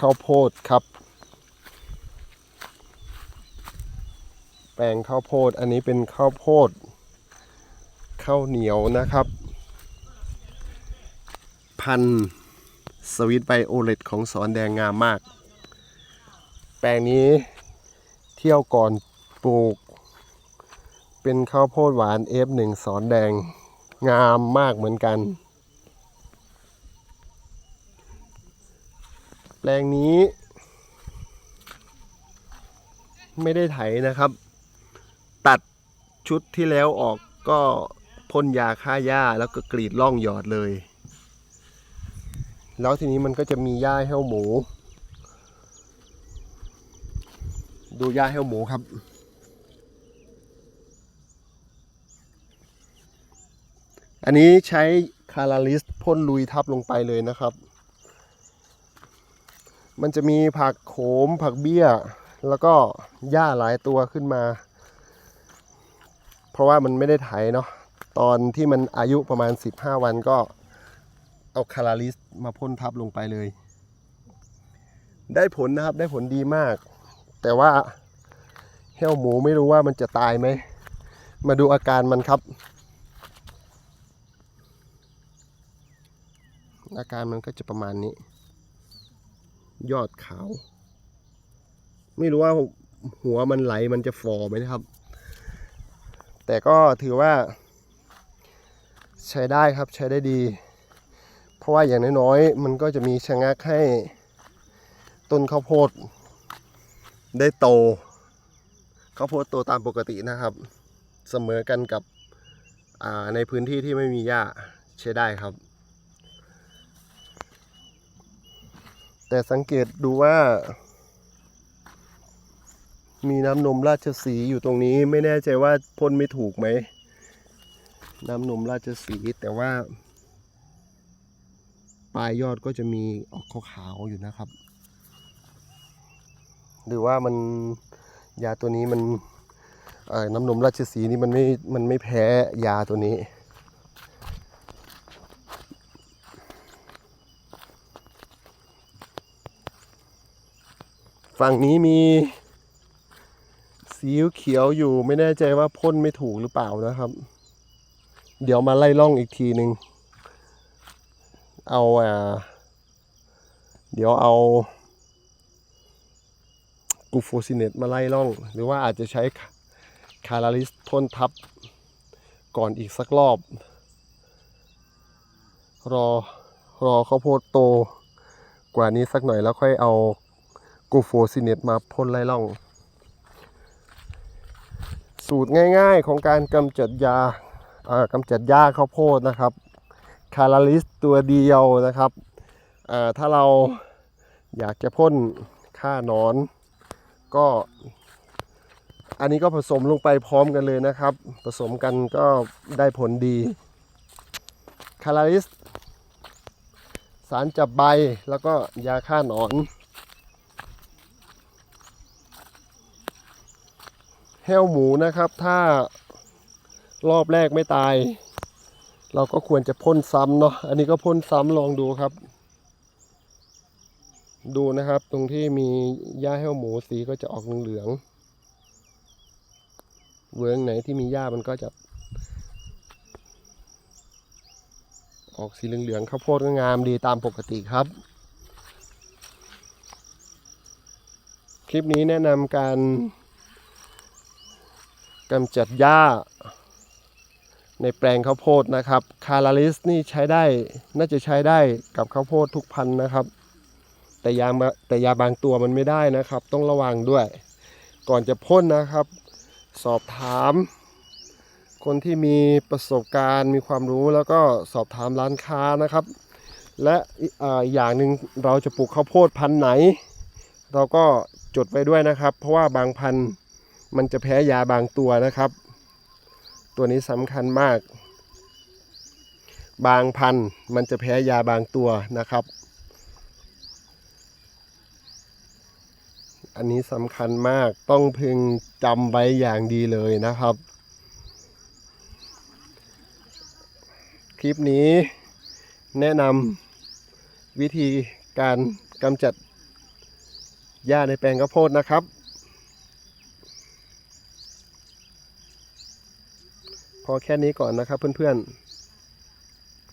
ข้าวโพดครับ แปลงข้าวโพดอันนี้เป็นข้าวโพดข้าวเหนียวนะครับ พันสวิตไบโอเลตของสอนแดงงามมาก แปลงนี้เที่ยวก่อนปลูก เป็นข้าวโพดหวาน F1 สอนแดงงามมากเหมือนกัน แปลงนี้ ไม่ได้ไถนะครับ ตัดชุดที่แล้วออกก็พ่นยาฆ่าหญ้าแล้วก็กรีดร่องหยอดเลย แล้วทีนี้มันก็จะมีหญ้าแห้วหมู ดูหญ้าแห้วหมูครับอันนี้ใช้คาราลิสพ่นลุยทับลงไปเลยนะครับ มันจะมีผักโขมผักเบี้ย แล้วก็หญ้าหลายตัวขึ้นมา เพราะว่ามันไม่ได้ไถเนาะตอนที่มันอายุประมาณ 15 วันก็เอาคาราลิสมาพ่นทับลงไปเลย ได้ผลนะครับได้ผลดีมาก แต่ว่าเหี้ยวหมูไม่รู้ว่ามันจะตายไหม มาดูอาการมันครับ อาการมันก็จะประมาณนี้ ยอดขาว ไม่รู้ว่าหัวมันไหลมันจะฟอไหมนะครับ แต่ก็ถือว่า ใช้ได้ครับใช้ได้ดี เพราะว่าอย่างน้อยๆ มันก็จะมีชะงักให้ต้นข้าวโพด ได้โตข้าวโพดโตตามปกตินะครับ เสมอกันกับในพื้นที่ที่ไม่มีหญ้าใช้ได้ครับ แต่สังเกตดูว่า มีน้ำนมราชสีอยู่ตรงนี้ไม่แน่ใจว่าพ่นไม่ถูกไหม น้ำนมราชสีแต่ว่า ปลายยอดก็จะมีออกขาวๆอยู่นะครับ หรือว่ามันยาตัวนี้มันน้ำนมราชสีนี่มันไม่มันไม่แพ้ยาตัวนี้ ฝั่งนี้มีสีเขียวอยู่ไม่แน่ใจว่าพ่นไม่ถูกหรือเปล่านะครับ เดี๋ยวมาไล่ล่องอีกทีหนึ่งเอาอ่าเดี๋ยวเอากูโฟซิเนตมาไล่ล่อง หรือว่าอาจจะใช้คาราลิสพ่นทับก่อนอีกสักรอบ รอรอข้าวโพดโตกว่านี้สักหน่อยแล้วค่อยเอา กูโฟซิเนตมาพ่นไล่ล่อง สูตรง่ายๆของการกำจัดยากำจัดหญ้าข้าวโพดนะครับ คาราลิสตัวเดียวนะครับถ้าเราอยากจะพ่นฆ่าหนอน ก็ อันนี้ก็ผสมลงไปพร้อมกันเลยนะครับ ผสมกันก็ได้ผลดี คาราลิส สารจับใบแล้วก็ยาฆ่าหนอน แห้วหมูนะครับ ถ้ารอบแรกไม่ตาย เราก็ควรจะพ่นซ้ำเนาะอันนี้ก็พ่นซ้ำลองดูครับ ดูนะครับตรงที่มีหญ้าแห้วหมูสีก็จะออกเหลืองเวิร์งไหนที่มีหญ้ามันก็จะออกสีเหลืองๆข้าวโพดก็งามดีตามปกติครับ คลิปนี้แนะนำการ กำจัดหญ้า ในแปลงข้าวโพดนะครับ คาราลิสนี่ใช้ได้น่าจะใช้ได้กับข้าวโพดทุกพันธุ์นะครับ แต่ยาแต่ยาบางตัวมันไม่ได้นะครับ ต้องระวังด้วย ก่อนจะพ่นนะครับ สอบถาม คนที่มีประสบการณ์มีความรู้แล้วก็สอบถามร้านค้านะครับ และอ่าอย่างหนึ่งเราจะปลูกข้าวโพดพันธุ์ไหน เราก็จดไว้ด้วยนะครับ เพราะว่าบางพันธุ์ มันจะแพ้ยาบางตัวนะครับ ตัวนี้สำคัญมาก บางพันธุ์มันจะแพ้ยาบางตัวนะครับ อันนี้สำคัญมากต้องพึงจำไว้อย่างดีเลยนะครับ คลิปนี้แนะนำวิธีการกำจัดหญ้าในแปลงข้าวโพดนะครับ พอแค่นี้ก่อนนะครับเพื่อนๆ